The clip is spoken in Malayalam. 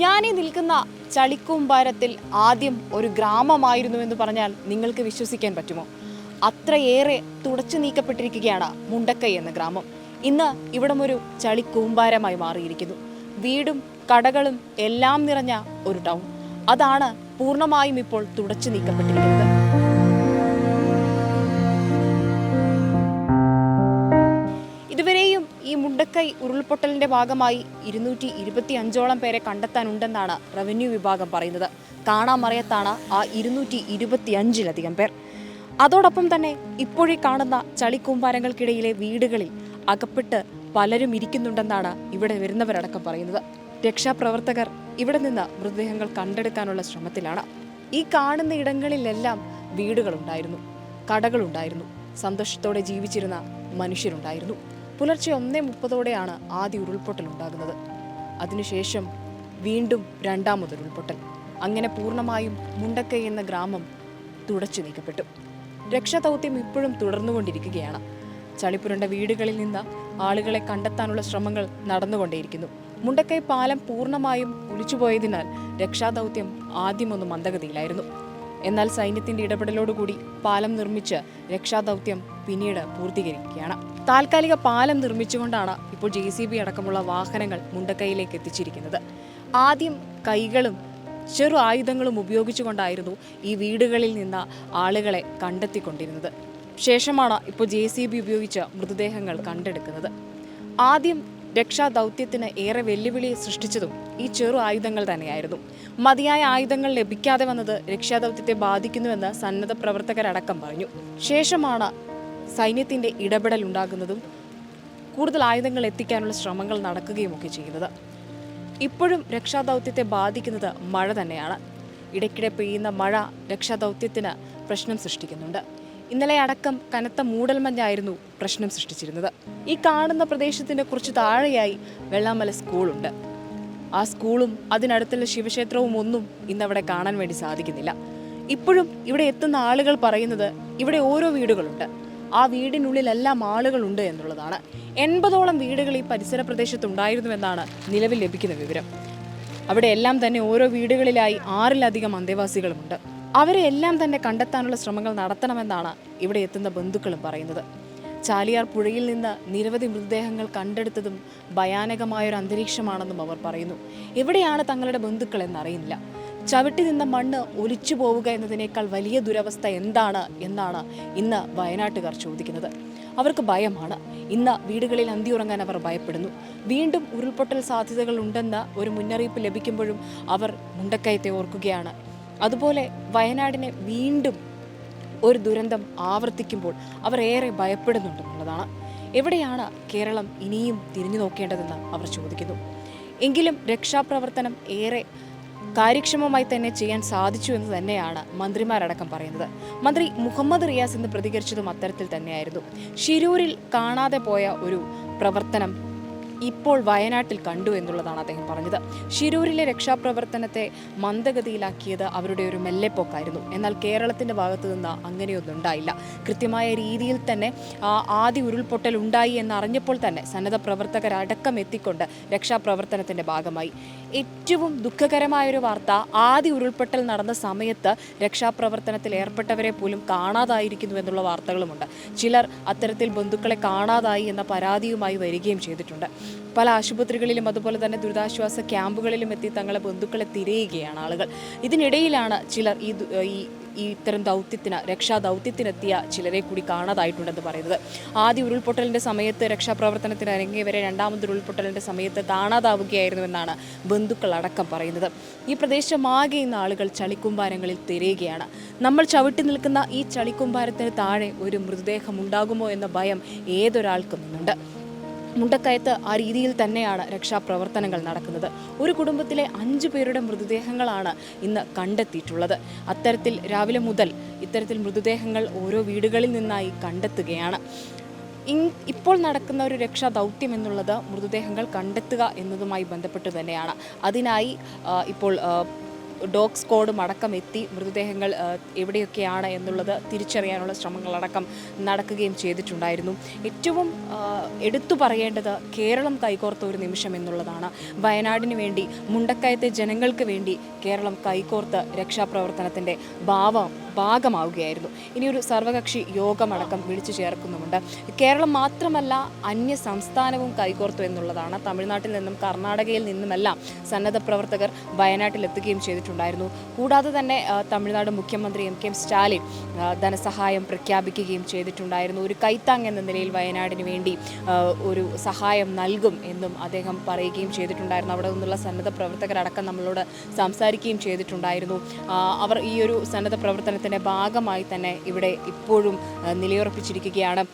ഞാനീ നിൽക്കുന്ന ചളിക്കൂമ്പാരത്തിൽ ആദ്യം ഒരു ഗ്രാമമായിരുന്നു എന്ന് പറഞ്ഞാൽ നിങ്ങൾക്ക് വിശ്വസിക്കാൻ പറ്റുമോ? അത്രയേറെ തുടച്ചു നീക്കപ്പെട്ടിരിക്കുകയാണ് മുണ്ടക്കൈ എന്ന ഗ്രാമം. ഇന്ന് ഇവിടം ഒരു ചളിക്കൂമ്പാരമായി മാറിയിരിക്കുന്നു. വീടും കടകളും എല്ലാം നിറഞ്ഞ ഒരു ടൗൺ. അതാണ് പൂർണമായും ഇപ്പോൾ തുടച്ചു നീക്കപ്പെട്ടിരിക്കുന്നത്. മുണ്ടക്കൈ ഉരുൾപൊട്ടലിന്റെ ഭാഗമായി ഇരുന്നൂറ്റി ഇരുപത്തി അഞ്ചോളം പേരെ കണ്ടെത്താനുണ്ടെന്നാണ് റവന്യൂ വിഭാഗം പറയുന്നത്. കാണാമറിയത്താണ് ആ ഇരുന്നൂറ്റി ഇരുപത്തി അഞ്ചിലധികം പേർ. അതോടൊപ്പം തന്നെ ഇപ്പോഴേ കാണുന്ന ചളിക്കൂമ്പാരങ്ങൾക്കിടയിലെ വീടുകളിൽ അകപ്പെട്ട് പലരും ഇരിക്കുന്നുണ്ടെന്നാണ് ഇവിടെ വരുന്നവരടക്കം പറയുന്നത്. രക്ഷാപ്രവർത്തകർ ഇവിടെ നിന്ന് മൃതദേഹങ്ങൾ കണ്ടെടുക്കാനുള്ള ശ്രമത്തിലാണ്. ഈ കാണുന്ന ഇടങ്ങളിലെല്ലാം വീടുകളുണ്ടായിരുന്നു കടകളുണ്ടായിരുന്നു സന്തോഷത്തോടെ ജീവിച്ചിരുന്ന മനുഷ്യരുണ്ടായിരുന്നു. പുലർച്ചെ ഒന്നേ മുപ്പതോടെയാണ് ആദ്യ ഉരുൾപൊട്ടൽ ഉണ്ടാകുന്നത്. അതിനുശേഷം വീണ്ടും രണ്ടാമതൊരു ഉരുൾപൊട്ടൽ. അങ്ങനെ പൂർണമായും മുണ്ടക്കൈ എന്ന ഗ്രാമം തുടച്ചു നീക്കപ്പെട്ടു. രക്ഷാദൗത്യം ഇപ്പോഴും തുടർന്നുകൊണ്ടിരിക്കുകയാണ്. ചളിപ്പുരണ്ട വീടുകളിൽ നിന്ന് ആളുകളെ കണ്ടെത്താനുള്ള ശ്രമങ്ങൾ നടന്നുകൊണ്ടേയിരിക്കുന്നു. മുണ്ടക്കൈ പാലം പൂർണമായും ഒലിച്ചുപോയതിനാൽ രക്ഷാദൗത്യം ആദ്യമൊന്ന് മന്ദഗതിയിലായിരുന്നു. എന്നാൽ സൈന്യത്തിന്റെ ഇടപെടലോടുകൂടി പാലം നിർമ്മിച്ച് രക്ഷാദൗത്യം പിന്നീട് പൂർത്തീകരിക്കുകയാണ്. താൽക്കാലിക പാലം നിർമ്മിച്ചുകൊണ്ടാണ് ഇപ്പോൾ ജെ സി ബി അടക്കമുള്ള വാഹനങ്ങൾ മുണ്ടക്കൈയിലേക്ക് എത്തിച്ചിരിക്കുന്നത്. ആദ്യം കൈകളും ചെറു ആയുധങ്ങളും ഉപയോഗിച്ചുകൊണ്ടായിരുന്നു ഈ വീടുകളിൽ നിന്ന് ആളുകളെ കണ്ടെത്തിക്കൊണ്ടിരുന്നത്. ശേഷമാണ് ഇപ്പോൾ ജെ സി ബി ഉപയോഗിച്ച് മൃതദേഹങ്ങൾ കണ്ടെടുക്കുന്നത്. ആദ്യം രക്ഷാദൗത്യത്തിന് ഏറെ വെല്ലുവിളി സൃഷ്ടിച്ചതും ഈ ചെറു ആയുധങ്ങൾ തന്നെയായിരുന്നു. മതിയായ ആയുധങ്ങൾ ലഭിക്കാതെ വന്നത് രക്ഷാദൗത്യത്തെ ബാധിക്കുന്നുവെന്ന് സന്നദ്ധ പ്രവർത്തകരടക്കം പറഞ്ഞു. ശേഷമാണ് സൈന്യത്തിന്റെ ഇടപെടൽ ഉണ്ടാകുന്നതും കൂടുതൽ ആയുധങ്ങൾ എത്തിക്കാനുള്ള ശ്രമങ്ങൾ നടക്കുകയുമൊക്കെ ചെയ്യുന്നത്. ഇപ്പോഴും രക്ഷാദൗത്യത്തെ ബാധിക്കുന്നത് മഴ തന്നെയാണ്. ഇടയ്ക്കിടെ പെയ്യുന്ന മഴ രക്ഷാദൗത്യത്തിന് പ്രശ്നം സൃഷ്ടിക്കുന്നുണ്ട്. ഇന്നലെ അടക്കം കനത്ത മൂടൽമഞ്ഞായിരുന്നു പ്രശ്നം സൃഷ്ടിച്ചിരുന്നത്. ഈ കാണുന്ന പ്രദേശത്തിന് കുറച്ച് താഴെയായി വെള്ളാമല സ്കൂളുണ്ട്. ആ സ്കൂളും അതിനടുത്തുള്ള ശിവക്ഷേത്രവും ഒന്നും ഇന്നവിടെ കാണാൻ വേണ്ടി സാധിക്കുന്നില്ല. ഇപ്പോഴും ഇവിടെ എത്തുന്ന ആളുകൾ പറയുന്നത് ഇവിടെ ഓരോ വീടുകളുണ്ട്. ആ വീടിനുള്ളിലെല്ലാം ആളുകളുണ്ട് എന്നുള്ളതാണ്. എൺപതോളം വീടുകൾ ഈ പരിസര പ്രദേശത്തുണ്ടായിരുന്നുവെന്നാണ് നിലവിൽ ലഭിക്കുന്ന വിവരം. അവിടെ എല്ലാം തന്നെ ഓരോ വീടുകളിലായി ആറിലധികം അന്തേവാസികളുമുണ്ട്. അവരെ എല്ലാം തന്നെ കണ്ടെത്താനുള്ള ശ്രമങ്ങൾ നടത്തണമെന്നാണ് ഇവിടെ എത്തുന്ന ബന്ധുക്കളും പറയുന്നത്. ചാലിയാർ പുഴയിൽ നിന്ന് നിരവധി മൃതദേഹങ്ങൾ കണ്ടെടുത്തതും ഭയാനകമായൊരു അന്തരീക്ഷമാണെന്നും അവർ പറയുന്നു. എവിടെയാണ് തങ്ങളുടെ ബന്ധുക്കൾ എന്നറിയില്ല ചവിട്ടി നിന്ന മണ്ണ് ഒലിച്ചു പോവുക എന്നതിനേക്കാൾ വലിയ ദുരവസ്ഥ എന്താണ് എന്നാണ് ഇന്ന് വയനാട്ടുകാർ ചോദിക്കുന്നത്. അവർക്ക് ഭയമാണ്. ഇന്ന് വീടുകളിൽ അന്തിയുറങ്ങാൻ അവർ ഭയപ്പെടുന്നു. വീണ്ടും ഉരുൾപൊട്ടൽ സാധ്യതകൾ ഉണ്ടെന്ന ഒരു മുന്നറിയിപ്പ് ലഭിക്കുമ്പോഴും അവർ മുണ്ടക്കയത്തെ ഓർക്കുകയാണ്. അതുപോലെ വയനാടിനെ വീണ്ടും ഒരു ദുരന്തം ആവർത്തിക്കുമ്പോൾ അവർ ഏറെ ഭയപ്പെടുന്നുണ്ടെന്നുള്ളതാണ് എവിടെയാണ് കേരളം ഇനിയും തിരിഞ്ഞു നോക്കേണ്ടതെന്ന് അവർ ചോദിക്കുന്നു. എങ്കിലും രക്ഷാപ്രവർത്തനം ഏറെ കാര്യക്ഷമമായി തന്നെ ചെയ്യാൻ സാധിച്ചു എന്ന് തന്നെയാണ് മന്ത്രിമാരടക്കം പറയുന്നത്. മന്ത്രി മുഹമ്മദ് റിയാസ് ഇന്ന് പ്രതികരിച്ചതും അത്തരത്തിൽ തന്നെയായിരുന്നു. ഷിരൂരിൽ കാണാതെ പോയ ഒരു പ്രവർത്തനം ഇപ്പോൾ വയനാട്ടിൽ കണ്ടു എന്നുള്ളതാണ് അദ്ദേഹം പറഞ്ഞത്. ശിരൂരിലെ രക്ഷാപ്രവർത്തനത്തെ മന്ദഗതിയിലാക്കിയത് അവരുടെ ഒരു മെല്ലെപ്പോക്കായിരുന്നു. എന്നാൽ കേരളത്തിന്റെ ഭാഗത്തു നിന്ന് അങ്ങനെയൊന്നും ഉണ്ടായില്ല. കൃത്യമായ രീതിയിൽ തന്നെ ആ ആദ്യ ഉരുൾപൊട്ടൽ ഉണ്ടായി എന്നറിഞ്ഞപ്പോൾ തന്നെ സന്നദ്ധ പ്രവർത്തകരടക്കം എത്തിക്കൊണ്ട് രക്ഷാപ്രവർത്തനത്തിന്റെ ഭാഗമായി. ഏറ്റവും ദുഃഖകരമായ ഒരു വാർത്ത ആദ്യ ഉരുൾപൊട്ടൽ നടന്ന സമയത്ത് രക്ഷാപ്രവർത്തനത്തിൽ ഏർപ്പെട്ടവരെ പോലും കാണാതായിരിക്കുന്നു എന്നുള്ള വാർത്തകളുമുണ്ട്. ചിലർ അത്തരത്തിൽ ബന്ധുക്കളെ കാണാതായി എന്ന പരാതിയുമായി വരികയും ചെയ്തിട്ടുണ്ട്. പല ആശുപത്രികളിലും അതുപോലെ തന്നെ ദുരിതാശ്വാസ ക്യാമ്പുകളിലും എത്തി തങ്ങളെ ബന്ധുക്കളെ തിരയുകയാണ് ആളുകൾ. ഇതിനിടയിലാണ് ചിലർ ഈ ഈ ഈ ഇത്തരം ദൗത്യത്തിന് രക്ഷാ ദൗത്യത്തിനെത്തിയ ചിലരെ കൂടി കാണാതായിട്ടുണ്ടെന്ന് പറയുന്നത്. ആദ്യ ഉരുൾപൊട്ടലിന്റെ സമയത്ത് രക്ഷാപ്രവർത്തനത്തിന് ഇറങ്ങിയവരെ രണ്ടാമത് ഉരുൾപൊട്ടലിന്റെ സമയത്ത് കാണാതാവുകയായിരുന്നുവെന്നാണ് ബന്ധുക്കൾ അടക്കം പറയുന്നത്. ഈ പ്രദേശമാകെ ഇന്ന് ആളുകൾ ചളിക്കുമ്പാരങ്ങളിൽ തിരയുകയാണ്. നമ്മൾ ചവിട്ടി നിൽക്കുന്ന ഈ ചളിക്കുമ്പാരത്തിന് താഴെ ഒരു മൃതദേഹം ഉണ്ടാകുമോ എന്ന ഭയം ഏതൊരാൾക്കും ഇന്നുണ്ട്. മുണ്ടക്കയത്ത് ആ രീതിയിൽ തന്നെയാണ് രക്ഷാപ്രവർത്തനങ്ങൾ നടക്കുന്നത്. ഒരു കുടുംബത്തിലെ അഞ്ചു പേരുടെ മൃതദേഹങ്ങളാണ് ഇന്ന് കണ്ടെത്തിയിട്ടുള്ളത്. അത്തരത്തിൽ രാവിലെ മുതൽ ഇത്തരത്തിൽ മൃതദേഹങ്ങൾ ഓരോ വീടുകളിൽ നിന്നായി കണ്ടെത്തുകയാണ്. ഇപ്പോൾ നടക്കുന്ന ഒരു രക്ഷാ ദൗത്യം എന്നുള്ളത് മൃതദേഹങ്ങൾ കണ്ടെത്തുക എന്നതുമായി ബന്ധപ്പെട്ട് തന്നെയാണ്. അതിനായി ഇപ്പോൾ ഡോഗ് സ്ക്വാഡും അടക്കം എത്തി മൃതദേഹങ്ങൾ എവിടെയൊക്കെയാണ് എന്നുള്ളത് തിരിച്ചറിയാനുള്ള ശ്രമങ്ങളടക്കം നടക്കുകയും ചെയ്തിട്ടുണ്ടായിരുന്നു. ഏറ്റവും എടുത്തു പറയേണ്ടത് കേരളം കൈകോർത്ത ഒരു നിമിഷം എന്നുള്ളതാണ്. വയനാടിന് വേണ്ടി മുണ്ടക്കയത്തെ ജനങ്ങൾക്ക് വേണ്ടി കേരളം കൈകോർത്ത് രക്ഷാപ്രവർത്തനത്തിന്റെ ഭാവം ഭാഗമാവുകയായിരുന്നു. ഇനിയൊരു സർവകക്ഷി യോഗമടക്കം വിളിച്ചു ചേർക്കുന്നുമുണ്ട്. കേരളം മാത്രമല്ല അന്യ സംസ്ഥാനവും കൈകോർത്തു എന്നുള്ളതാണ്. തമിഴ്നാട്ടിൽ നിന്നും കർണാടകയിൽ നിന്നുമെല്ലാം സന്നദ്ധ പ്രവർത്തകർ വയനാട്ടിൽ എത്തുകയും ചെയ്തിട്ടുണ്ടായിരുന്നു. കൂടാതെ തന്നെ തമിഴ്നാട് മുഖ്യമന്ത്രി എം കെ എം സ്റ്റാലിൻ ധനസഹായം പ്രഖ്യാപിക്കുകയും ചെയ്തിട്ടുണ്ടായിരുന്നു. ഒരു കൈത്താങ് എന്ന നിലയിൽ വയനാടിന് വേണ്ടി ഒരു സഹായം നൽകും എന്നും അദ്ദേഹം പറയുകയും ചെയ്തിട്ടുണ്ടായിരുന്നു. അവിടെ നിന്നുള്ള സന്നദ്ധ പ്രവർത്തകരടക്കം നമ്മളോട് സംസാരിക്കുകയും ചെയ്തിട്ടുണ്ടായിരുന്നു. അവർ ഈ ഒരു സന്നദ്ധ പ്രവർത്തനത്തിന്റെ ഭാഗമായി തന്നെ ഇവിടെ ഇപ്പോഴും നിലയുറപ്പിച്ചിരിക്കുകയാണ്.